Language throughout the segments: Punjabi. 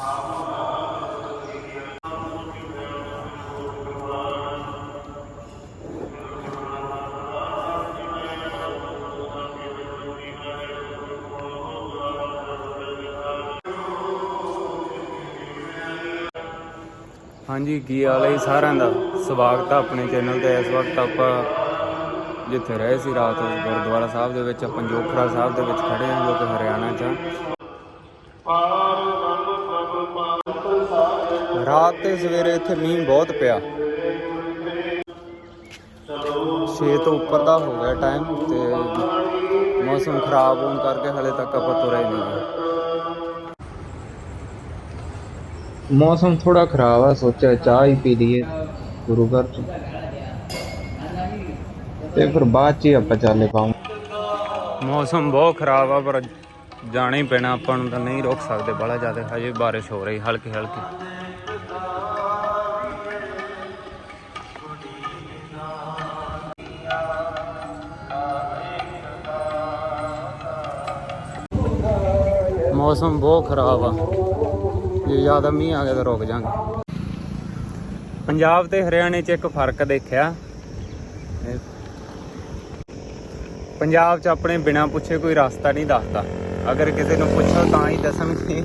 ਹਾਂਜੀ, ਕੀ ਹਾਲ ਹੈ ਸਾਰਿਆਂ ਦਾ? ਸਵਾਗਤ ਹੈ ਆਪਣੇ ਚੈਨਲ ਤੇ। ਇਸ ਵਕਤ ਆਪਾਂ ਜਿੱਥੇ ਰਹੇ ਸੀ ਰਾਤ ਗੁਰਦੁਆਰਾ ਸਾਹਿਬ ਦੇ ਵਿੱਚ ਪੰਜੋਖਰਾ ਸਾਹਿਬ ਦੇ ਵਿੱਚ ਖੜੇ ਹਾਂ, ਜੋ ਕਿ ਹਰਿਆਣਾ 'ਚ ਤੇ ਸਵੇਰੇ ਇੱਥੇ ਮੀਂਹ ਬਹੁਤ ਪਿਆ। 6 ਤੋਂ ਉੱਪਰ ਦਾ ਹੋ ਗਿਆ ਟਾਈਮ ਤੇ ਮੌਸਮ ਖਰਾਬ ਹੋਣ ਕਰਕੇ ਹਲੇ ਤੱਕ ਆਪਾਂ ਤੁਰੇ ਨਹੀਂ ਮੌਸਮ ਥੋੜਾ ਖਰਾਬ ਆ, ਸੋਚਿਆ ਚਾਹ ਹੀ ਪੀ ਲਈਏ ਗੁਰੂ ਘਰ ਚ ਤੇ ਫਿਰ ਬਾਅਦ ਚ ਹੀ ਆਪਾਂ ਚੱਲੇ ਪਾਉਂ ਮੌਸਮ ਬਹੁਤ ਖਰਾਬ ਆ, ਪਰ ਜਾਣਾ ਹੀ ਪੈਣਾ, ਆਪਾਂ ਨੂੰ ਤਾਂ ਨਹੀਂ ਰੋਕ ਸਕਦੇ ਬੜਾ ਜ਼ਿਆਦਾ, ਹਜੇ ਬਾਰਿਸ਼ ਹੋ ਰਹੀ ਹਲਕੀ ਹਲਕੀ ਮੌਸਮ ਬਹੁਤ ਖਰਾਬ ਆ। ਜੇ ਜ਼ਿਆਦਾ ਮੀਂਹ ਆ ਗਿਆ ਤਾਂ ਰੁਕ ਜਾਾਂਗੇ। ਪੰਜਾਬ ਤੇ ਹਰਿਆਣੇ 'ਚ ਇੱਕ ਫ਼ਰਕ ਦੇਖਿਆ। ਪੰਜਾਬ 'ਚ ਆਪਣੇ ਬਿਨਾਂ ਪੁੱਛੇ ਕੋਈ ਰਸਤਾ ਨਹੀਂ ਦੱਸਦਾ। ਅਗਰ ਕਿਸੇ ਨੂੰ ਪੁੱਛੋ ਤਾਂ ਹੀ ਦੱਸਣਗੇ।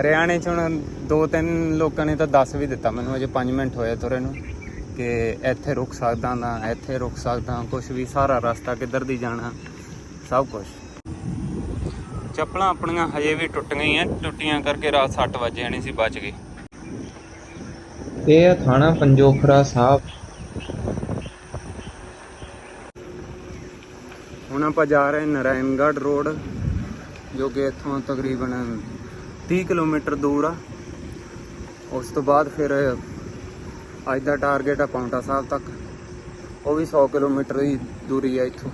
ਹਰਿਆਣੇ 'ਚ ਹੁਣ ਦੋ ਤਿੰਨ ਲੋਕਾਂ ਨੇ ਤਾਂ ਦੱਸ ਵੀ ਦਿੱਤਾ। ਮੈਨੂੰ ਅਜੇ 5 ਮਿੰਟ ਹੋਏ ਤੁਰੇ ਨੂੰ ਕਿ ਇੱਥੇ ਰੁਕ ਸਕਦਾ ਨਾ, ਇੱਥੇ ਰੁਕ ਸਕਦਾ ਕੁਝ ਵੀ, ਸਾਰਾ ਰਸਤਾ ਕਿੱਧਰ ਦੀ ਜਾਣਾ, ਸਭ ਕੁਝ ਚੱਪਲਾਂ ਆਪਣੀਆਂ ਹਜੇ ਵੀ ਟੁੱਟ ਗਈਆਂ ਟੁੱਟੀਆਂ ਕਰਕੇ ਰਾਤ 6 ਵਜੇ ਜਾਣੀ ਸੀ ਬਚ ਗਈ ਇਹ ਆ ਥਾਣਾ ਪੰਜੋਖਰਾ ਸਾਹਿਬ। ਹੁਣ ਆਪਾਂ ਜਾ ਰਹੇ ਨਰਾਇਣਗੜ੍ਹ ਰੋਡ ਜੋ ਕਿ ਇੱਥੋਂ ਤਕਰੀਬਨ 30 ਕਿਲੋਮੀਟਰ ਦੂਰ ਆ। ਉਸ ਤੋਂ ਬਾਅਦ ਫਿਰ ਅੱਜ ਦਾ ਟਾਰਗੇਟ ਆ ਪੌਂਟਾ ਸਾਹਿਬ ਤੱਕ। ਉਹ ਵੀ 100 ਕਿਲੋਮੀਟਰ ਦੀ ਦੂਰੀ ਆ ਇੱਥੋਂ।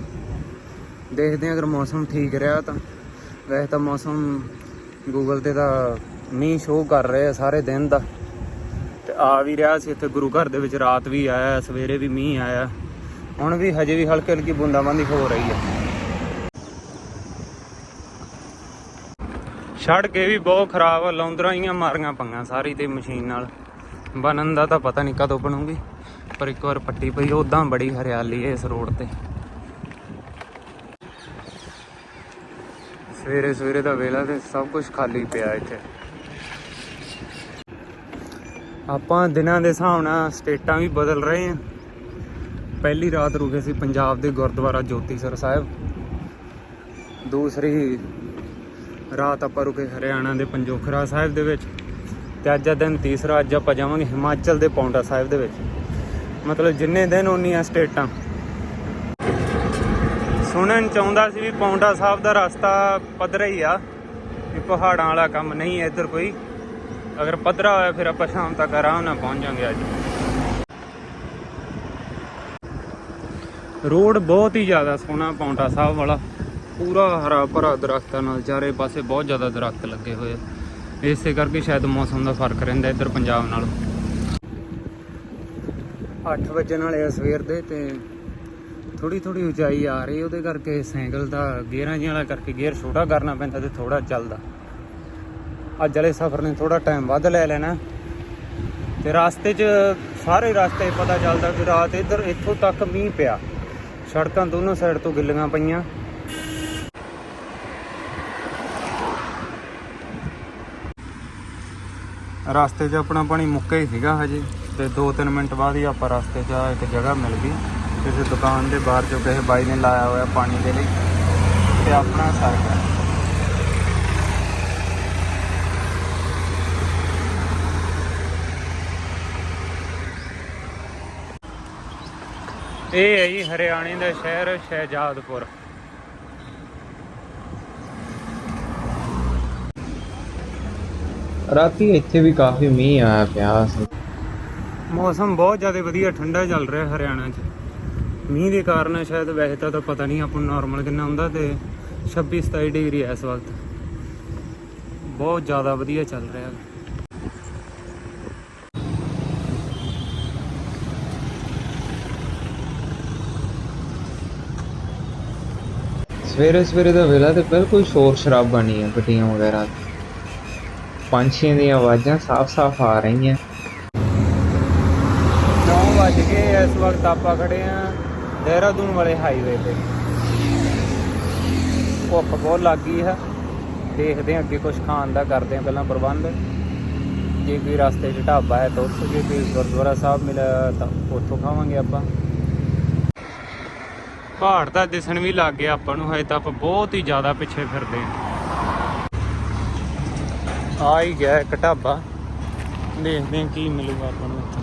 ਦੇਖਦੇ ਹਾਂ ਅਗਰ ਮੌਸਮ ਠੀਕ ਰਿਹਾ ਤਾਂ। ਵੈਸੇ ਤਾਂ ਮੌਸਮ ਗੂਗਲ ਤੇ ਤਾਂ ਮੀਂਹ ਸ਼ੋਅ ਕਰ ਰਹੇ ਆ ਸਾਰੇ ਦਿਨ ਦਾ। ਤੇ ਆ ਵੀ ਰਿਹਾ ਸੀ ਇੱਥੇ ਗੁਰੂ ਘਰ ਦੇ ਵਿੱਚ, ਰਾਤ ਵੀ ਆਇਆ, ਸਵੇਰੇ ਵੀ ਮੀਂਹ ਆਇਆ। ਹੁਣ ਵੀ ਹਜੇ ਵੀ ਹਲਕੀ ਹਲਕੀ ਬੂੰਦਾਬਾਂਦੀ ਹੋ ਰਹੀ ਹੈ ਸੜਕ ਇਹ ਵੀ ਬਹੁਤ ਖਰਾਬ ਆ, ਲੌਂਦਰਾਂ ਹੀ ਮਾਰੀਆਂ ਪੰਗਾਂ ਸਾਰੀ ਤੇ ਮਸ਼ੀਨ ਨਾਲ। ਬਣਨ ਦਾ ਤਾਂ ਪਤਾ ਨਹੀਂ ਕਦੋਂ ਬਣੂਗੀ, ਪਰ ਇੱਕ ਵਾਰ ਪੱਟੀ ਪਈ, ਉਦਾਂ ਬੜੀ ਹਰਿਆਲੀ ਹੈ ਇਸ ਰੋਡ ਤੇ। ਸਵੇਰੇ ਸਵੇਰੇ ਦਾ ਵੇਲਾ ਤੇ ਸਭ ਕੁਝ ਖਾਲੀ ਪਿਆ ਇੱਥੇ। ਆਪਾਂ ਦਿਨਾਂ ਦੇ ਹਿਸਾਬ ਨਾਲ ਸਟੇਟਾਂ ਵੀ ਬਦਲ ਰਹੇ ਹਾਂ। ਪਹਿਲੀ ਰਾਤ ਰੁਕੇ ਸੀ ਪੰਜਾਬ ਦੇ ਗੁਰਦੁਆਰਾ ਜੋਤੀਸਰ ਸਾਹਿਬ। ਦੂਸਰੀ ਰਾਤ ਆਪਾਂ ਰੁਕੇ ਹਰਿਆਣਾ ਦੇ ਪੰਜੋਖਰਾ ਸਾਹਿਬ ਦੇ ਵਿੱਚ ਤੇ ਅੱਜ ਦਾ ਦਿਨ ਤੀਸਰਾ, ਅੱਜ ਆਪਾਂ ਜਾਵਾਂਗੇ ਹਿਮਾਚਲ ਦੇ ਪੌਂਟਾ ਸਾਹਿਬ ਦੇ ਵਿੱਚ। ਮਤਲਬ ਜਿੰਨੇ ਦਿਨ ਉਨੀਆਂ ਸਟੇਟਾਂ। ਸੁਣਨ ਚਾਹੁੰਦਾ ਸੀ ਵੀ ਪੌਂਟਾ ਸਾਹਿਬ ਦਾ ਰਸਤਾ ਪੱਧਰਾ ਹੀ ਆ, ਵੀ ਪਹਾੜਾਂ ਵਾਲਾ ਕੰਮ ਨਹੀਂ ਹੈ ਇੱਧਰ ਕੋਈ। ਅਗਰ ਪੱਧਰਾ ਹੋਇਆ ਫਿਰ ਆਪਾਂ ਸ਼ਾਮ ਤੱਕ ਆਰਾਮ ਨਾਲ ਪਹੁੰਚ ਜਾਾਂਗੇ ਅੱਜ। ਰੋਡ ਬਹੁਤ ਹੀ ਜ਼ਿਆਦਾ ਸੋਹਣਾ ਪੌਂਟਾ ਸਾਹਿਬ ਵਾਲਾ। ਪੂਰਾ ਹਰਾ ਭਰਾ ਦਰਖਤਾਂ ਨਾਲ ਚਾਰੇ ਪਾਸੇ ਬਹੁਤ ਜ਼ਿਆਦਾ ਦਰਖਤ ਲੱਗੇ ਹੋਏ ਆ। ਇਸੇ ਕਰਕੇ ਸ਼ਾਇਦ ਮੌਸਮ ਦਾ ਫ਼ਰਕ ਰਹਿੰਦਾ ਇੱਧਰ ਪੰਜਾਬ ਨਾਲ। 8 ਵਜੇ ਵਾਲੇ ਸਵੇਰ ਦੇ ਤੇ ਥੋੜੀ ਥੋੜੀ ਉਚਾਈ ਆ ਰਹੀ, ਉਹਦੇ ਕਰਕੇ ਸਾਈਕਲ ਦਾ ਗੇਅਰਾਂ ਜਿਹਾ ਵਾਲਾ ਕਰਕੇ ਗੇਅਰ ਛੋਟਾ ਕਰਨਾ ਪੈਂਦਾ ਤੇ ਥੋੜਾ ਚੱਲਦਾ। ਅੱਜ ਵਾਲੇ ਸਫ਼ਰ ਨੇ ਥੋੜਾ ਟਾਈਮ ਵੱਧ ਲੈ ਲੈਣਾ। ਤੇ ਰਸਤੇ 'ਚ ਸਾਰੇ ਰਸਤੇ ਪਤਾ ਚੱਲਦਾ ਕਿ ਰਾਤ ਇੱਧਰ, ਇੱਥੋਂ ਤੱਕ ਮੀਂਹ ਪਿਆ। ਸੜਕਾਂ ਦੋਨੋਂ ਸਾਈਡ ਤੋਂ ਗਿੱਲੀਆਂ ਪਈਆਂ। ਰਸਤੇ 'ਚ ਆਪਣਾ ਪਾਣੀ ਮੁੱਕਿਆ ਹੀ ਸੀਗਾ ਹਜੇ, ਤੇ 2-3 ਮਿੰਟ ਬਾਅਦ ਹੀ ਆਪਾਂ ਰਸਤੇ 'ਚ ਇੱਕ ਜਗ੍ਹਾ ਮਿਲ ਗਈ। ਕਿਸੇ ਦੁਕਾਨ ਦੇ ਬਾਹਰ ਜੋ ਕਿਸੇ ਬਾਈ ਨੇ ਲਾਇਆ ਹੋਇਆ ਪਾਣੀ ਦੇ ਲਈ ਤੇ ਆਪਣਾ ਸਾਈਕਲ ਇਹ ਹੈ ਜੀ ਹਰਿਆਣੇ ਦਾ ਸ਼ਹਿਰ ਸ਼ਹਿਜਾਦਪੁਰ। ਰਾਤੀ ਇੱਥੇ ਵੀ ਕਾਫੀ ਮੀਂਹ ਆਇਆ ਪਿਆ ਸੀ। ਮੌਸਮ ਬਹੁਤ ਜ਼ਿਆਦਾ ਵਧੀਆ ਠੰਡਾ ਚੱਲ ਰਿਹਾ ਹਰਿਆਣਾ 'ਚ। ਮੀਂਹ ਦੇ ਕਾਰਨ ਸ਼ਾਇਦ ਵੈਸੇ ਤਾਂ ਤਾਂ ਪਤਾ ਨਹੀਂ ਆਪਾਂ ਨੂੰ ਨਾਰਮਲ ਕਿੰਨਾ ਹੁੰਦਾ ਤੇ 26 27 ਡਿਗਰੀ ਹੈ ਇਸ ਵਕਤ। ਬਹੁਤ ਜ਼ਿਆਦਾ ਵਧੀਆ ਚੱਲ ਰਿਹਾ। ਸਵੇਰੇ ਸਵੇਰੇ ਦਾ ਵੇਲਾ ਤੇ ਬਿਲਕੁਲ ਸ਼ੋਰ ਸ਼ਰਾਬਾ ਨਹੀਂ ਹੈ ਗੱਡੀਆਂ ਵਗੈਰਾ। ਪੰਛੀਆਂ ਦੀਆਂ ਆਵਾਜ਼ਾਂ ਸਾਫ਼-ਸਾਫ਼ ਆ ਰਹੀਆਂ। 9 ਵੱਜ ਇਸ ਵਕਤ ਆਪਾਂ ਖੜੇ ਆ। ਦੇਹਰਾਦੂਨ ਵਾਲੇ ਹਾਈਵੇ ਤੇ। ਭੁੱਖ ਬਹੁਤ ਲੱਗ ਗਈ ਹੈ। ਦੇਖਦੇ ਹਾਂ ਅੱਗੇ ਕੁਝ ਖਾਣ ਦਾ ਕਰਦੇ ਹਾਂ ਪਹਿਲਾਂ ਪ੍ਰਬੰਧ। ਜੇ ਕੋਈ ਰਸਤੇ 'ਚ ਢਾਬਾ ਹੈ ਤਾਂ ਉੱਥੋਂ ਜੇ ਕੋਈ ਗੁਰਦੁਆਰਾ ਸਾਹਿਬ ਮਿਲਿਆ ਤਾਂ ਉੱਥੋਂ ਖਾਵਾਂਗੇ ਆਪਾਂ। ਪਹਾੜ ਤਾਂ ਦਿਸਣ ਵੀ ਲੱਗ ਗਿਆ ਆਪਾਂ ਨੂੰ, ਹਜੇ ਤਾਂ ਆਪਾਂ ਬਹੁਤ ਹੀ ਜ਼ਿਆਦਾ ਪਿੱਛੇ ਫਿਰਦੇ ਹਾਂ। ਆ ਹੀ ਗਿਆ ਇੱਕ ਢਾਬਾ। ਦੇਖਦੇ ਹਾਂ ਕੀ ਮਿਲੂਗਾ ਆਪਾਂ ਨੂੰ।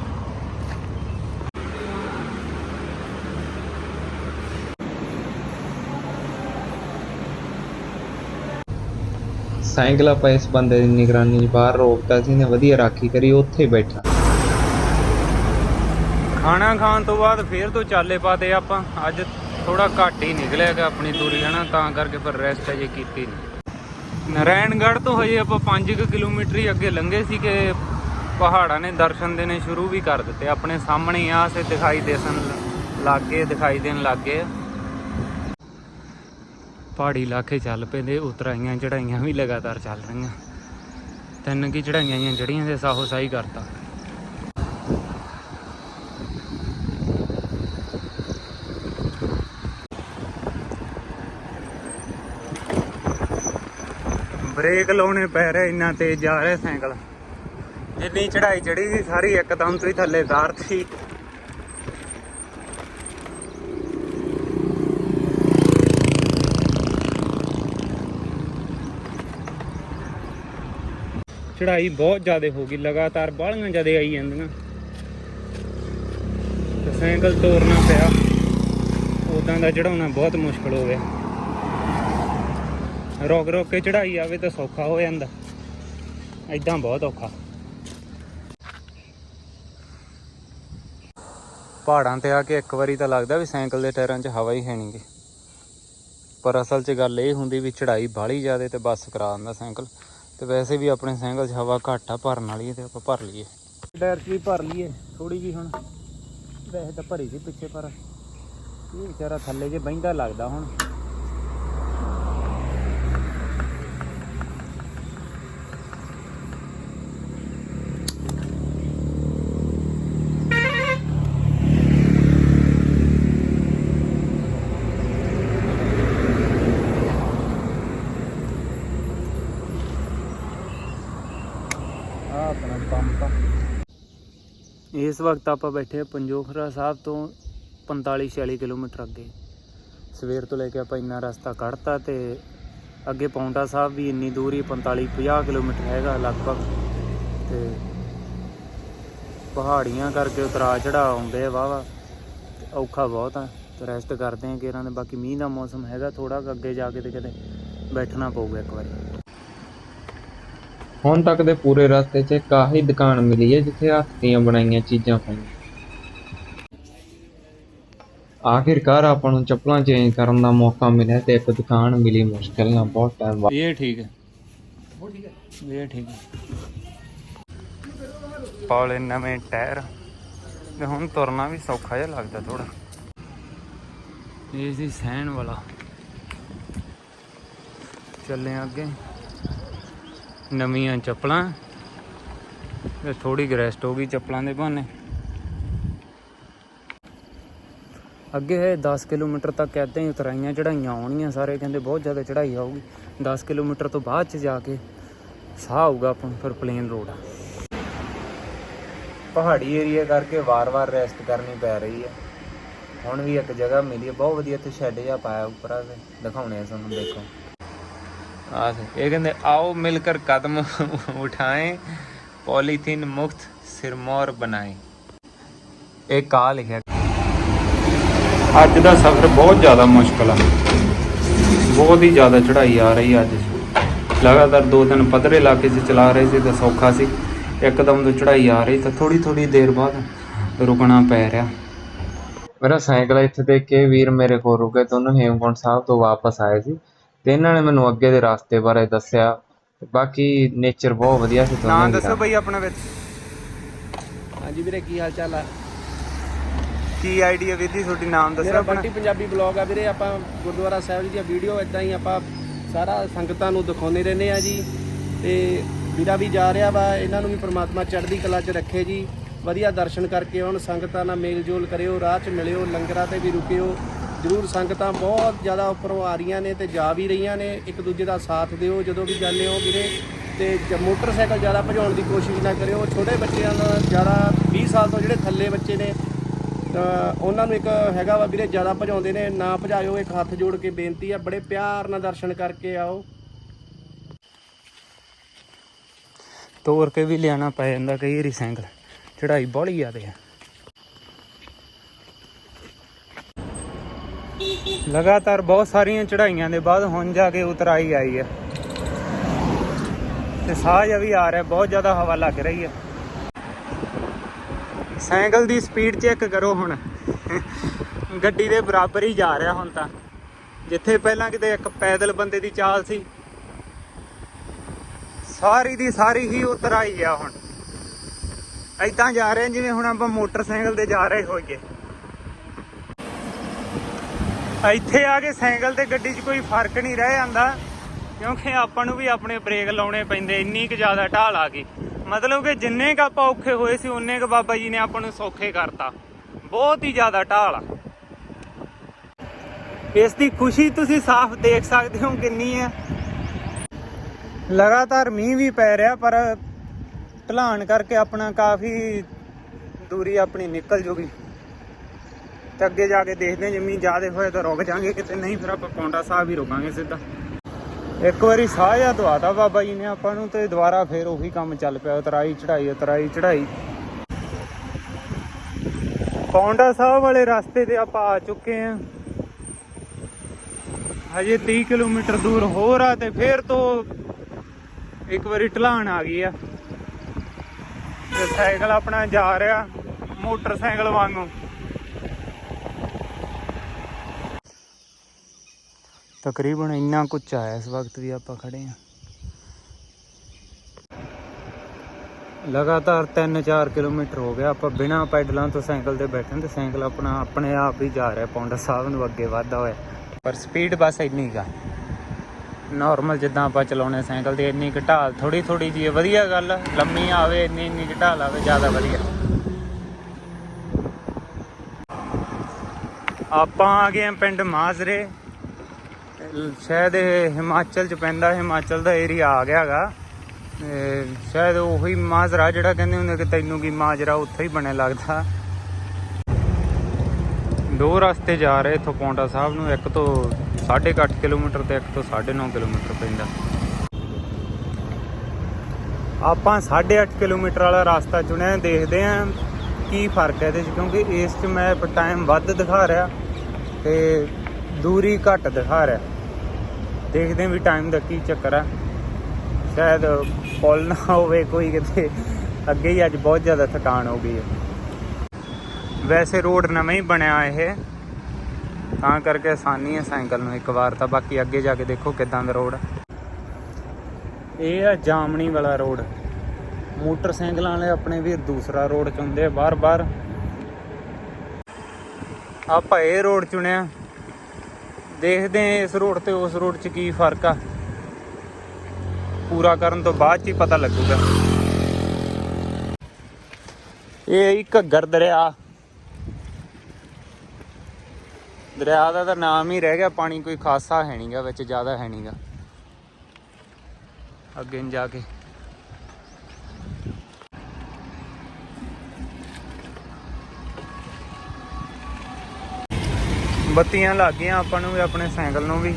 ਸਾਈਕਲ ਆਪਾਂ ਇਸ ਬੰਦੇ ਦੀ ਨਿਗਰਾਨੀ 'ਚ ਬਾਹਰ ਰੋਕਤਾ ਸੀ ਨੇ ਵਧੀਆ ਰਾਖੀ ਕਰੀ ਉੱਥੇ ਬੈਠਾ। ਖਾਣਾ ਖਾਣ ਤੋਂ ਬਾਅਦ ਫੇਰ ਤੋਂ ਚਾਲੇ ਪਾਤੇ ਆਪਾਂ, ਅੱਜ ਥੋੜਾ ਘੱਟ ਹੀ ਨਿਕਲਿਆ ਗਾ ਆਪਣੀ ਦੂਰੀ ਹਨਾ ਤਾਂ ਕਰਕੇ ਪਰ ਰੈਸਟ ਅਜੇ ਕੀਤੀ ਨਹੀਂ ਨਾਰਾਇਣਗੜ੍ਹ ਤੋਂ ਹਜੇ ਆਪਾਂ 5 ਕਿਲੋਮੀਟਰ ਹੀ ਅੱਗੇ ਲੰਘੇ ਸੀ ਕਿ ਪਹਾੜਾਂ ਨੇ ਦਰਸ਼ਨ ਦੇਣੇ ਸ਼ੁਰੂ ਵੀ ਕਰ ਦਿੱਤੇ। ਆਪਣੇ ਸਾਹਮਣੇ ਹੀ ਆ ਸੇ ਦਿਖਾਈ ਦੇਣ ਲੱਗੇ, ਦਿਖਾਈ ਦੇਣ ਲੱਗੇ। ਪਹਾੜੀ ਇਲਾਕੇ ਚੱਲ ਪਏ ਦੇ ਉਤਰਾਈਆਂ ਚੜਾਈਆਂ ਵੀ ਲਗਾਤਾਰ ਚੱਲ ਰਹੀਆਂ। ਤਿੰਨ ਕੀ ਚੜਾਈਆਂ ਆਈਆਂ ਦੇ ਸਾਹੋ ਸਾਈ ਕਰਤਾ। ਬ੍ਰੇਕ ਲਾਉਣੇ ਪੈ ਰਹੇ ਇੰਨਾ ਤੇਜ਼ ਜਾ ਰਿਹਾ ਸਾਈਕਲ। ਜਿੰਨੀ ਚੜਾਈ ਚੜੀ ਸੀ, ਸਾਰੀ ਇੱਕਦਮ ਤੋਂ ਹੀ ਥੱਲੇ ਉਤਾਰਤੀ। ਚੜਾਈ ਬਹੁਤ ਜ਼ਿਆਦਾ ਹੋ ਗਈ, ਲਗਾਤਾਰ ਬਾਹਲੀਆਂ ਜ਼ਿਆਦਾ ਆਈ ਜਾਂਦੀਆਂ। ਤੇ ਸਾਈਕਲ ਤੋੜਨਾ ਪਿਆ। ਉਦਾਂ ਦਾ ਚੜਾਉਣਾ ਬਹੁਤ ਮੁਸ਼ਕਲ ਹੋ ਗਿਆ। ਰੋਕ ਰੋਕ ਕੇ ਚੜਾਈ ਆਵੇ ਤਾਂ ਸੌਖਾ ਹੋ ਜਾਂਦਾ। ਐਦਾਂ ਬਹੁਤ ਔਖਾ। ਪਹਾੜਾਂ ਤੇ ਆ ਕੇ ਇੱਕ ਵਾਰੀ ਤਾਂ ਲੱਗਦਾ ਵੀ ਸਾਈਕਲ ਦੇ ਟਾਇਰਾਂ 'ਚ ਹਵਾ ਹੀ ਹੈ ਨਹੀਂਗੀ ਪਰ ਅਸਲ 'ਚ ਗੱਲ ਇਹ ਹੁੰਦੀ ਵੀ ਚੜਾਈ ਬਾਹਲੀ ਜ਼ਿਆਦਾ ਤੇ ਬੱਸ ਕਰਾ ਦਿੰਦਾ ਸਾਈਕਲ। ਤੇ ਵੈਸੇ ਵੀ ਆਪਣੇ ਸਾਈਕਲ 'ਚ ਹਵਾ ਘੱਟ ਆ, ਭਰਨ ਵਾਲੀ ਹੈ ਤੇ ਆਪਾਂ ਭਰ ਲਈਏ। ਟਾਇਰ 'ਚ ਵੀ ਭਰ ਲਈਏ ਥੋੜੀ ਜੀ ਹੁਣ। ਵੈਸੇ ਤਾਂ ਭਰੀ ਸੀ ਪਿੱਛੇ ਪਰ। ਇਹ ਵਿਚਾਰਾ ਥੱਲੇ ਜੇ ਬਹਿੰਦਾ ਲੱਗਦਾ ਹੁਣ। ਇਸ ਵਕਤ ਆਪਾਂ ਬੈਠੇ ਆ ਪੰਜੋਖਰਾ ਸਾਹਿਬ ਤੋਂ 45 46 ਕਿਲੋਮੀਟਰ ਅੱਗੇ। ਸਵੇਰ ਤੋਂ ਲੈ ਕੇ ਆਪਾਂ ਇੰਨਾ ਰਸਤਾ ਕੱਢਤਾ ਤੇ ਅੱਗੇ ਪੌਂਟਾ ਸਾਹਿਬ ਵੀ ਇੰਨੀ ਦੂਰ ਹੀ 45 50 ਕਿਲੋਮੀਟਰ ਹੈਗਾ ਲਗਭਗ। ਤੇ ਪਹਾੜੀਆਂ ਕਰਕੇ ਉਤਰਾ ਚੜਾ ਆਉਂਦੇ ਆ ਵਾਵਾ ਔਖਾ ਬਹੁਤ ਆ, ਤੇ ਰੈਸਟ ਕਰਦੇ ਆ ਕਿ ਇਹਨਾਂ ਦੇ ਬਾਕੀ ਮੀਂਹ ਦਾ ਮੌਸਮ ਹੈਗਾ ਥੋੜਾ ਅੱਗੇ ਜਾ ਕੇ ਤੇ ਕਿਤੇ ਬੈਠਣਾ ਪਊਗਾ ਇੱਕ ਵਾਰੀ। ਹੁਣ ਤੱਕ ਦੇ ਪੂਰੇ ਰਸਤੇ 'ਚ ਕਾਹੀ ਦੁਕਾਨ ਮਿਲੀ ਹੈ ਜਿੱਥੇ ਹੱਥ ਦੀਆਂ ਬਣਾਈਆਂ ਚੀਜ਼ਾਂ ਪਈਆਂ। ਆਖਿਰਕਾਰ ਆਪਾਂ ਨੂੰ ਚੱਪਲਾਂ ਚੇਂਜ ਕਰਨ ਦਾ ਮੌਕਾ ਮਿਲਿਆ ਤੇ ਇੱਕ ਦੁਕਾਨ ਮਿਲੀ ਮੁਸ਼ਕਿਲ ਨਾਲ ਬਹੁਤ ਟਾਈਮ ਬਾਅਦ। ਇਹ ਠੀਕ ਹੈ। ਉਹ ਠੀਕ ਹੈ ਇਹ ਠੀਕ ਹੈ। ਪਾਲੇ ਨਵੇਂ ਟਾਇਰ। ਤੇ ਹੁਣ ਤੁਰਨਾ ਵੀ ਸੌਖਾ ਜਿਹਾ ਲੱਗਦਾ ਥੋੜਾ ਇਹ ਸੀ ਸਹਿਣ ਵਾਲਾ। ਚੱਲੇ ਅੱਗੇ। ਨਵੀਆਂ ਚੱਪਲਾਂ। ਤੇ ਥੋੜੀ ਗਰੈਸਟ ਹੋ ਗਈ ਚੱਪਲਾਂ ਦੇ ਬਹਾਨੇ। ਅੱਗੇ ਹੈ 10 ਕਿਲੋਮੀਟਰ ਤੱਕ ਏਦਾਂ ਹੀ ਉਤਰਾਈਆਂ ਚੜਾਈਆਂ ਆਉਣੀਆਂ ਸਾਰੇ, ਕਹਿੰਦੇ ਬਹੁਤ ਜ਼ਿਆਦਾ ਚੜਾਈ ਆਊਗੀ। 10 ਕਿਲੋਮੀਟਰ ਤੋਂ ਬਾਅਦ ਚ ਜਾ ਕੇ ਸਾਹ ਆਊਗਾ ਆਪਾਂ ਨੂੰ ਫਿਰ ਪਲੇਨ ਰੋਡ ਆ। ਪਹਾੜੀ ਏਰੀਆ ਕਰਕੇ ਵਾਰ-ਵਾਰ ਰੈਸਟ ਕਰਨੀ ਪੈ ਰਹੀ ਹੈ ਹੁਣ ਵੀ ਇੱਕ ਜਗ੍ਹਾ ਮਿਲੀ ਹੈ ਬਹੁਤ ਵਧੀਆ, ਇੱਥੇ ਸ਼ੈੱਡ ਜਿਹਾ ਪਾਇਆ ਉੱਪਰ ਆ ਦਿਖਾਉਣੇ ਆ ਤੁਹਾਨੂੰ, ਦੇਖੋ। ਆ ਇਹ ਕਹਿੰਦੇ ਆਓ ਮਿਲ ਕਰ ਕਦਮ ਉਠਾएं ਪੋਲੀਥੀਨ ਮੁਕਤ ਸਿਰਮੌਰ ਬਣਾਏ। ਇਹ ਕਾ ਲਿਖਿਆ। ਅੱਜ ਦਾ ਸਫ਼ਰ ਬਹੁਤ ਜ਼ਿਆਦਾ ਮੁਸ਼ਕਲ ਆ। ਬਹੁਤ ਹੀ ਜ਼ਿਆਦਾ ਚੜ੍ਹਾਈ ਆ ਰਹੀ ਅੱਜ। ਲਗਾਤਾਰ ਦੋ ਦਿਨ ਪੱਧਰੇ ਇਲਾਕੇ 'ਚ ਚਲਾ ਰਹੇ ਸੀ ਤਾਂ ਸੌਖਾ ਸੀ। ਇੱਕਦਮ ਤੋਂ ਚੜ੍ਹਾਈ ਆ ਰਹੀ ਤਾਂ ਥੋੜੀ ਥੋੜੀ ਦੇਰ ਬਾਅਦ ਰੁਕਣਾ ਪੈ ਰਿਹਾ। ਮੇਰਾ ਸਾਈਕਲ ਇੱਥੇ ਦੇਖ ਕੇ ਵੀਰ ਮੇਰੇ ਕੋਲ ਰੁਕੇ ਤੇ ਉਹਨੂੰ ਹੇਮਕੁੰਟ ਸਾਹਿਬ ਤੋਂ ਵਾਪਸ ਆਏ ਸੀ। ਤੇ ਇਹਨਾਂ ਨੇ ਮੈਨੂੰ ਅੱਗੇ ਦੇ ਰਸਤੇ ਬਾਰੇ ਦੱਸਿਆ। ਤੇ ਬਾਕੀ ਨੇਚਰ ਬਹੁਤ ਵਧੀਆ ਸੀ ਦੋਨਾਂ ਨਾਂ ਦੀ ਦੱਸੋ ਬਈ ਆਪਣਾ ਵਿੱਚ। ਹਾਂਜੀ ਵੀਰੇ ਕੀ ਹਾਲ ਚਾਲ ਆ? ਕੀ ਆਈਡੀਆ ਵੀਰ ਜੀ ਤੁਹਾਡੀ ਨਾਮ ਦੱਸੋ ਮੇਰਾ ਆਪਣਾ। ਬੰਟੀ ਪੰਜਾਬੀ ਬਲੌਗ ਆ ਵੀਰੇ ਆਪਾਂ ਗੁਰਦੁਆਰਾ ਸਾਹਿਬ ਜੀ ਦੀਆਂ ਵੀਡੀਓ ਇਦਾਂ ਹੀ ਆਪਾਂ ਸਾਰਾ ਸੰਗਤਾਂ ਨੂੰ ਦਿਖਾਉਂਦੇ ਰਹਿੰਦੇ ਆ ਜੀ। ਤੇ ਵੀਰਾ ਵੀ ਜਾ ਰਿਹਾ ਵਾ ਇਹਨਾਂ ਨੂੰ ਵੀ ਪ੍ਰਮਾਤਮਾ ਚੜ੍ਹਦੀ ਕਲਾ 'ਚ ਰੱਖੇ ਜੀ। ਵਧੀਆ ਦਰਸ਼ਨ ਕਰਕੇ ਆਉਣ ਸੰਗਤਾਂ ਨਾਲ ਮੇਲ ਜੋਲ ਕਰਿਓ ਰਾਹ 'ਚ ਮਿਲਿਓ ਲੰਗਰਾਂ ਤੇ ਵੀ ਰੁਕਿਓ। ਜ਼ਰੂਰ ਸੰਗਤਾਂ ਬਹੁਤ ਜ਼ਿਆਦਾ ਉੱਪਰੋਂ ਆ ਰਹੀਆਂ ਨੇ ਤੇ ਜਾ ਵੀ ਰਹੀਆਂ ਨੇ, ਇੱਕ ਦੂਜੇ ਦਾ ਸਾਥ ਦਿਓ, ਜਦੋਂ ਵੀ ਜਾਂਦੇ ਹੋ ਵੀਰੇ, ਤੇ ਜ- ਮੋਟਰਸਾਈਕਲ ਜ਼ਿਆਦਾ ਭਜਾਉਣ ਦੀ ਕੋਸ਼ਿਸ਼ ਨਾ ਕਰਿਓ। ਛੋਟੇ ਬੱਚਿਆਂ ਨਾਲ ਜ਼ਿਆਦਾ 20 ਸਾਲ ਤੋਂ ਜਿਹੜੇ ਥੱਲੇ ਬੱਚੇ ਨੇ, ਤਾਂ ਉਹਨਾਂ ਨੂੰ ਇੱਕ ਹੈਗਾ ਵਾ ਵੀਰੇ, ਜ਼ਿਆਦਾ ਭਜਾਉਂਦੇ ਨੇ, ਨਾ ਭਜਾਇਓ, ਇੱਕ ਹੱਥ ਜੋੜ ਕੇ ਬੇਨਤੀ ਆ, ਬੜੇ ਪਿਆਰ ਨਾਲ ਦਰਸ਼ਨ ਕਰਕੇ ਆਓ। ਤੋਰ ਕੇ ਵੀ ਲਿਆਣਾ ਪੈ ਜਾਂਦਾ ਕਈ ਵਾਰੀ ਸਾਈਕਲ ਚੜਾਈ ਬੜੀ ਜ਼ਿਆਦੇ ਆ। ਲਗਾਤਾਰ ਬਹੁਤ ਸਾਰੀਆਂ ਚੜਾਈਆਂ ਦੇ ਬਾਅਦ ਹੁਣ ਜਾ ਕੇ ਉਤਰਾਈ ਆਈ ਹੈ। ਤੇ ਸਾਹ ਜਿਹਾ ਵੀ ਆ ਰਿਹਾ, ਬਹੁਤ ਜ਼ਿਆਦਾ ਹਵਾ ਲੱਗ ਰਹੀ ਹੈ। ਸਾਈਕਲ ਦੀ ਸਪੀਡ ਚੈੱਕ ਕਰੋ ਹੁਣ। ਗੱਡੀ ਦੇ ਬਰਾਬਰ ਹੀ ਜਾ ਰਿਹਾ ਹੁਣ ਤਾਂ। ਜਿੱਥੇ ਪਹਿਲਾਂ ਕਿਤੇ ਇੱਕ ਪੈਦਲ ਬੰਦੇ ਦੀ ਚਾਲ ਸੀ, ਸਾਰੀ ਦੀ ਸਾਰੀ ਹੀ ਉਤਰਾਈ ਆ ਹੁਣ। ਐਦਾਂ ਜਾ ਰਹੇ ਜਿਵੇਂ ਹੁਣ ਆਪਾਂ ਮੋਟਰਸਾਈਕਲ ਤੇ ਜਾ ਰਹੇ ਹੋਈਏ। ਇੱਥੇ ਆ ਕੇ ਸਾਈਕਲ ਤੇ ਗੱਡੀ 'ਚ ਕੋਈ ਫ਼ਰਕ ਨਹੀਂ ਰਹਿ ਜਾਂਦਾ, ਕਿਉਂਕਿ ਆਪਾਂ ਨੂੰ ਵੀ ਆਪਣੇ ਬ੍ਰੇਕ ਲਾਉਣੇ ਪੈਂਦੇ, ਇੰਨੀ ਕੁ ਜ਼ਿਆਦਾ ਢਾਲ ਆ ਗਈ। ਮਤਲਬ ਕਿ ਜਿੰਨੇ ਕ ਆਪਾਂ ਔਖੇ ਹੋਏ ਸੀ, ਉਨੇ ਕ ਬਾਬਾ ਜੀ ਨੇ ਆਪਾਂ ਨੂੰ ਸੌਖੇ ਕਰਤਾ। ਬਹੁਤ ਹੀ ਜ਼ਿਆਦਾ ਢਾਲ ਆ। ਇਸ ਦੀ ਖੁਸ਼ੀ ਤੁਸੀਂ ਸਾਫ਼ ਦੇਖ ਸਕਦੇ ਹੋ ਕਿੰਨੀ ਹੈ। ਲਗਾਤਾਰ ਮੀਂਹ ਵੀ ਪੈ ਰਿਹਾ, ਪਰ ਢਲਾਣ ਕਰਕੇ ਆਪਣਾ ਕਾਫੀ ਦੂਰੀ ਆਪਣੀ ਨਿਕਲ ਜੂਗੀ। ਤੇ ਅੱਗੇ ਜਾ ਕੇ ਦੇਖਦੇ ਹਾਂ, ਜੇ ਮੀਂਹ ਹੋਏ ਤਾਂ ਰੁਕ ਜਾਾਂਗੇ ਕਿਤੇ, ਨਹੀਂ ਫਿਰ ਆਪਾਂ ਪੌਂਡਾ ਸਾਹਿਬ ਹੀ ਰੁਕਾਂਗੇ ਸਿੱਧਾ। ਇੱਕ ਵਾਰੀ ਸਾਹ ਜਿਹਾ ਦਵਾਤਾ ਬਾਬਾ ਜੀ ਨੇ ਆਪਾਂ ਨੂੰ ਤੇ ਦੁਬਾਰਾ ਫਿਰ ਉਹੀ ਕੰਮ ਚੱਲ ਪਿਆ, ਉਤਰਾਈ ਚੜਾਈ ਉਤਰਾਈ ਚੜਾਈ ਪੌਂਡਾ ਸਾਹਿਬ ਵਾਲੇ ਰਸਤੇ ਤੇ ਆਪਾਂ ਆ ਚੁੱਕੇ ਹਾਂ। ਹਜੇ 30 ਕਿਲੋਮੀਟਰ ਦੂਰ ਹੋਰ ਆ ਤੇ ਫੇਰ ਤੋਂ ਇੱਕ ਵਾਰੀ ਢਲਾਣ ਆ ਗਈ ਆ। ਤੇ ਸਾਈਕਲ ਆਪਣਾ ਜਾ ਰਿਹਾ ਮੋਟਰਸਾਈਕਲ ਵਾਂਗੂ। ਤਕਰੀਬਨ ਇੰਨਾ ਕੁਝ ਆਇਆ ਇਸ ਵਕਤ ਵੀ ਆਪਾਂ ਖੜੇ ਆ ਲਗਾਤਾਰ 3-4 ਕਿਲੋਮੀਟਰ ਹੋ ਗਿਆ। ਆਪਾਂ ਬਿਨਾਂ ਪੈਡਲਾਂ ਤੋਂ ਸਾਈਕਲ ਤੇ ਬੈਠਣ ਤੇ ਸਾਈਕਲ ਆਪਣਾ, ਆਪਣੇ ਆਪ ਹੀ ਜਾ ਰਿਹਾ ਪੌਂਡਾ ਸਾਹਿਬ ਨੂੰ ਅੱਗੇ ਵਧਦਾ ਹੋਇਆ। ਪਰ ਸਪੀਡ ਬਸ ਇੰਨੀ ਕਾ ਨਾਰਮਲ ਜਿੱਦਾਂ ਆਪਾਂ ਚਲਾਉਣੇ ਸਾਈਕਲ ਤੇ, ਇੰਨੀ ਘਟਾਲ ਢਾਲ ਥੋੜੀ ਥੋੜੀ ਜੀ ਵਧੀਆ ਗੱਲ ਲੰਮੀ ਆਵੇ, ਇੰਨੀ ਇੰਨੀ ਘਟਾਲ ਆਵੇ, ਜ਼ਿਆਦਾ ਵਧੀਆ। ਆਪਾਂ ਆ ਗਏ ਹਾਂ ਪਿੰਡ ਮਾਜ਼ਰੇ। ਸ਼ਾਇਦ ਇਹ ਹਿਮਾਚਲ ਚ ਪੈਂਦਾ, ਹਿਮਾਚਲ ਦਾ ਏਰੀਆ ਆ ਗਿਆ ਹੈਗਾ। ਸ਼ਾਇਦ ਉਹੀ ਮਾਜ਼ਰਾ ਜਿਹੜਾ ਕਹਿੰਦੇ ਹੁੰਦੇ ਕਿ ਤੈਨੂੰ ਕੀ ਮਾਜਰਾ ਉੱਥੇ ਹੀ ਬਣਿਆ ਲੱਗਦਾ। ਦੋ ਰਸਤੇ ਜਾ ਰਹੇ ਇਥੋਂ ਪੌਂਟਾ ਸਾਹਿਬ ਨੂੰ, ਇੱਕ ਤੋਂ 8.5 ਕਿਲੋਮੀਟਰ ਤੇ ਇੱਕ ਤੋਂ 9.5 ਕਿਲੋਮੀਟਰ ਪੈਂਦਾ। ਆਪਾਂ 8.5 ਕਿਲੋਮੀਟਰ ਵਾਲਾ ਰਸਤਾ ਚੁਣਿਆ, ਦੇਖਦੇ ਆਂ ਕੀ ਫ਼ਰਕ ਹੈ ਇਹਦੇ ਚ, ਕਿਉਂਕਿ ਇਸ 'ਚ ਮੈਂ ਟਾਈਮ ਵੱਧ ਦਿਖਾ ਰਿਹਾ ਤੇ ਦੂਰੀ ਘੱਟ ਦਿਖਾ ਰਿਹਾ। ਦੇਖਦੇ ਵੀ ਟਾਈਮ ਦਾ ਕੀ ਚੱਕਰ ਆ। ਸ਼ਾਇਦ ਪੁੱਲ ਨਾ ਹੋਵੇ ਕੋਈ ਕਿਤੇ। ਅੱਗੇ ਹੀ ਅੱਜ ਬਹੁਤ ਜ਼ਿਆਦਾ ਥਕਾਨ ਹੋ ਗਈ ਹੈ। ਵੈਸੇ ਰੋਡ ਨਵੇਂ ਹੀ ਬਣਿਆ ਇਹ। ਤਾਂ ਕਰਕੇ ਆਸਾਨੀ ਹੈ ਸਾਈਕਲ ਨੂੰ ਇੱਕ ਵਾਰ ਤਾਂ। ਬਾਕੀ ਅੱਗੇ ਜਾ ਕੇ ਦੇਖੋ ਕਿਦਾਂ ਦਾ ਰੋਡ ਇਹ ਆ ਜਾਮਣੀ ਵਾਲਾ ਰੋਡ ਮੋਟਰਸਾਈਕਲਾਂ ਵਾਲੇ ਆਪਣੇ ਵੀਰ ਦੂਸਰਾ ਰੋਡ ਚੁੰਦੇ ਆ ਬਾਰ-ਬਾਰ। ਆਪਾਂ ਇਹ ਰੋਡ ਚੁਣਿਆ। ਦੇਖਦੇ ਆ ਇਸ ਰੋਡ ਤੇ ਉਸ ਰੋਡ 'ਚ ਕੀ ਫ਼ਰਕ ਆ। ਪੂਰਾ ਕਰਨ ਤੋਂ ਬਾਅਦ 'ਚ ਹੀ ਪਤਾ ਲੱਗੂਗਾ। ਇਹ ਇੱਕ ਘੱਗਰ ਦਰਿਆ। ਦਰਿਆ ਦਾ ਤਾਂ ਨਾਮ ਹੀ ਰਹਿ ਗਿਆ, ਪਾਣੀ ਕੋਈ ਖਾਸਾ ਹੈ ਨਹੀਂਗਾ ਵਿੱਚ ਜ਼ਿਆਦਾ ਹੈ ਨਹੀਂਗਾ ਅੱਗੇ ਨੂੰ ਜਾ ਕੇ। ਬੱਤੀਆਂ ਲੱਗ ਗਈਆਂ ਆਪਾਂ ਨੂੰ ਵੀ, ਆਪਣੇ ਸਾਈਕਲ ਨੂੰ ਵੀ।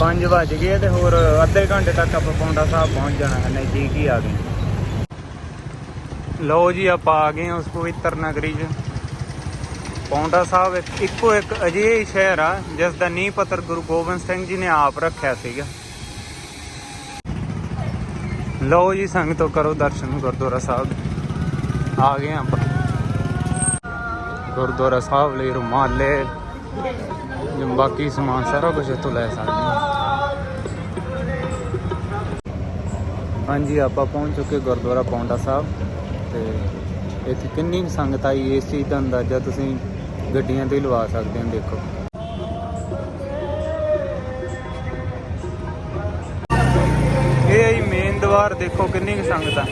ਪੰਜ ਵੱਜ ਗਏ ਤੇ ਹੋਰ ਅੱਧੇ ਘੰਟੇ ਤੱਕ ਆਪਾਂ ਪੌਂਡਾ ਸਾਹਿਬ ਪਹੁੰਚ ਜਾਣਾ ਹੈ ਨਜ਼ਦੀਕ ਹੀ ਆ ਗਏ ਲਓ ਜੀ, ਆਪਾਂ ਆ ਗਏ ਉਸ ਪਵਿੱਤਰ ਨਗਰੀ 'ਚ। ਪੌਂਡਾ ਸਾਹਿਬ ਇੱਕੋ ਇੱਕ ਅਜਿਹੇ ਸ਼ਹਿਰ ਆ, ਜਿਸ ਦਾ ਨੀਂਹ ਪੱਥਰ ਗੁਰੂ ਗੋਬਿੰਦ ਸਿੰਘ ਜੀ ਨੇ ਆਪ ਰੱਖਿਆ ਸੀਗਾ। ਲਓ ਜੀ, ਸੰਗਤੋ ਕਰੋ ਦਰਸ਼ਨ, ਗੁਰਦੁਆਰਾ ਸਾਹਿਬ। ਆ ਗਏ ਹਾਂ ਆਪਾਂ। ਗੁਰਦੁਆਰਾ ਸਾਹਿਬ ਲਈ ਰੁਮਾਲੇ। ਜੋ ਬਾਕੀ ਸਮਾਨ ਸਾਰਾ ਕੁਝ ਇੱਥੋਂ ਲੈ ਸਕਦੇ ਹਾਂ। ਹਾਂਜੀ, ਆਪਾਂ ਪਹੁੰਚ ਚੁੱਕੇ ਗੁਰਦੁਆਰਾ ਪੌਂਡਾ ਸਾਹਿਬ। ਤੇ ਇੱਥੇ ਕਿੰਨੀ ਕੁ ਸੰਗਤ ਆਈ, ਇਸ ਚੀਜ਼ ਦਾ ਅੰਦਾਜ਼ਾ ਤੁਸੀਂ ਗੱਡੀਆਂ ਤੇ ਲਵਾ ਸਕਦੇ ਹੋ, ਦੇਖੋ। ਬਾਹਰ ਦੇਖੋ ਕਿੰਨੀ ਕੁ ਸੰਗਤ ਆ।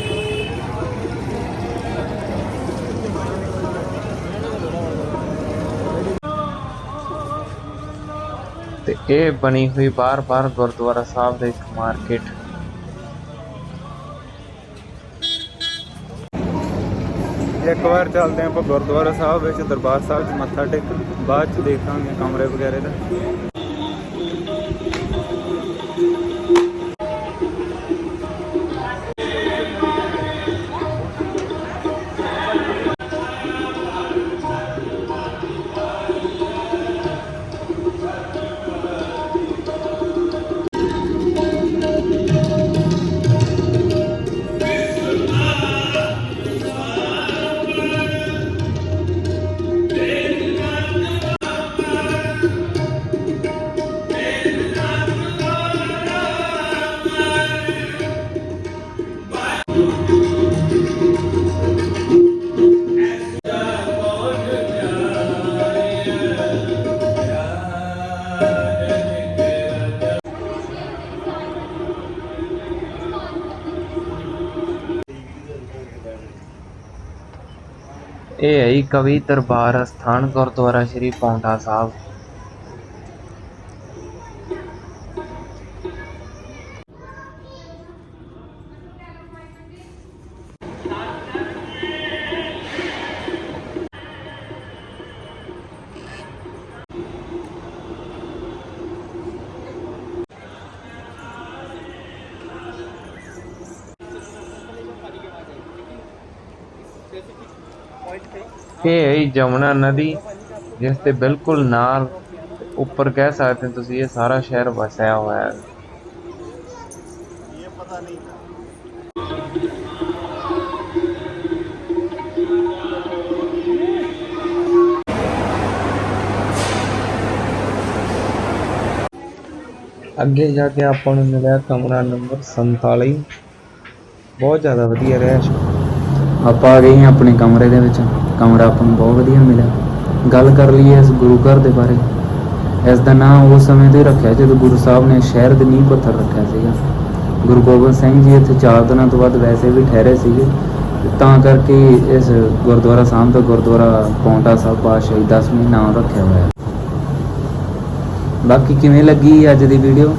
ਤੇ ਇਹ ਬਣੀ ਹੋਈ ਬਾਰ-ਬਾਰ ਗੁਰਦੁਆਰਾ ਸਾਹਿਬ ਦੇ ਇੱਕ ਮਾਰਕੀਟ। ਇੱਕ ਵਾਰ ਚੱਲਦੇ ਆਪਾਂ ਗੁਰਦੁਆਰਾ ਸਾਹਿਬ ਵਿੱਚ ਦਰਬਾਰ ਸਾਹਿਬ 'ਚ ਮੱਥਾ ਟੇਕਣ ਬਾਅਦ 'ਚ ਦੇਖਾਂਗੇ ਕਮਰੇ ਵਗੈਰੇ ਦਾ। ਇਹ ਹੈ ਜੀ ਕਵੀ ਦਰਬਾਰ ਅਸਥਾਨ ਗੁਰਦੁਆਰਾ ਸ੍ਰੀ ਪੌਂਟਾ ਸਾਹਿਬ। ਇਹ ਹੈ ਜੀ ਜਮੁਨਾ ਨਦੀ ਜਿਸ ਦੇ ਬਿਲਕੁਲ ਨਾਲ ਉੱਪਰ ਕਹਿ ਸਕਦੇ ਹੋ ਤੁਸੀਂ ਇਹ ਸਾਰਾ ਸ਼ਹਿਰ ਵਸਿਆ ਹੋਇਆ ਹੈ ਅੱਗੇ ਜਾ ਕੇ ਆਪਾਂ ਨੂੰ ਮਿਲਿਆ ਕਮਰਾ ਨੰਬਰ 47 ਬਹੁਤ ਜ਼ਿਆਦਾ ਵਧੀਆ ਰਿਹਾ ਆਪਾਂ ਆ ਗਏ ਹਾਂ ਆਪਣੇ ਕਮਰੇ ਦੇ ਵਿੱਚ। ਕਮਰਾ ਆਪਾਂ ਨੂੰ ਬਹੁਤ ਵਧੀਆ ਮਿਲਿਆ। ਗੱਲ ਕਰ ਲਈਏ ਇਸ ਗੁਰੂ ਘਰ ਦੇ ਬਾਰੇ। ਇਸ ਦਾ ਨਾਮ ਉਸ ਸਮੇਂ ਤੋਂ ਹੀ ਰੱਖਿਆ ਜਦੋਂ ਗੁਰੂ ਸਾਹਿਬ ਨੇ ਸ਼ਹਿਰ ਦੇ ਨੀਂਹ ਪੱਥਰ ਰੱਖਿਆ ਸੀਗਾ। ਗੁਰੂ ਗੋਬਿੰਦ ਸਿੰਘ ਜੀ ਇੱਥੇ ਚਾਰ ਦਿਨਾਂ ਤੋਂ ਬਾਅਦ ਵੈਸੇ ਵੀ ਠਹਿਰੇ ਸੀਗੇ। ਤਾਂ ਕਰਕੇ ਇਸ ਗੁਰਦੁਆਰਾ ਸਾਹਿਬ ਦਾ ਗੁਰਦੁਆਰਾ ਪੌਂਟਾ ਸਾਹਿਬ ਪਾਤਸ਼ਾਹੀ 10ਵੀਂ ਨਾਮ ਰੱਖਿਆ ਹੋਇਆ ਬਾਕੀ ਕਿਵੇਂ ਲੱਗੀ ਅੱਜ ਦੀ ਵੀਡੀਓ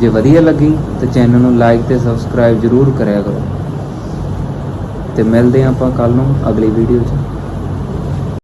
ਜੇ ਵਧੀਆ ਲੱਗੀ, ਤਾਂ ਚੈਨਲ ਨੂੰ ਲਾਈਕ ਤੇ ਸਬਸਕ੍ਰਾਈਬ ਜ਼ਰੂਰ ਕਰਿਆ ਕਰੋ। ਤੇ ਮਿਲਦੇ ਹਾਂ ਆਪਾਂ ਕੱਲ ਨੂੰ ਅਗਲੀ ਵੀਡੀਓ 'ਚ।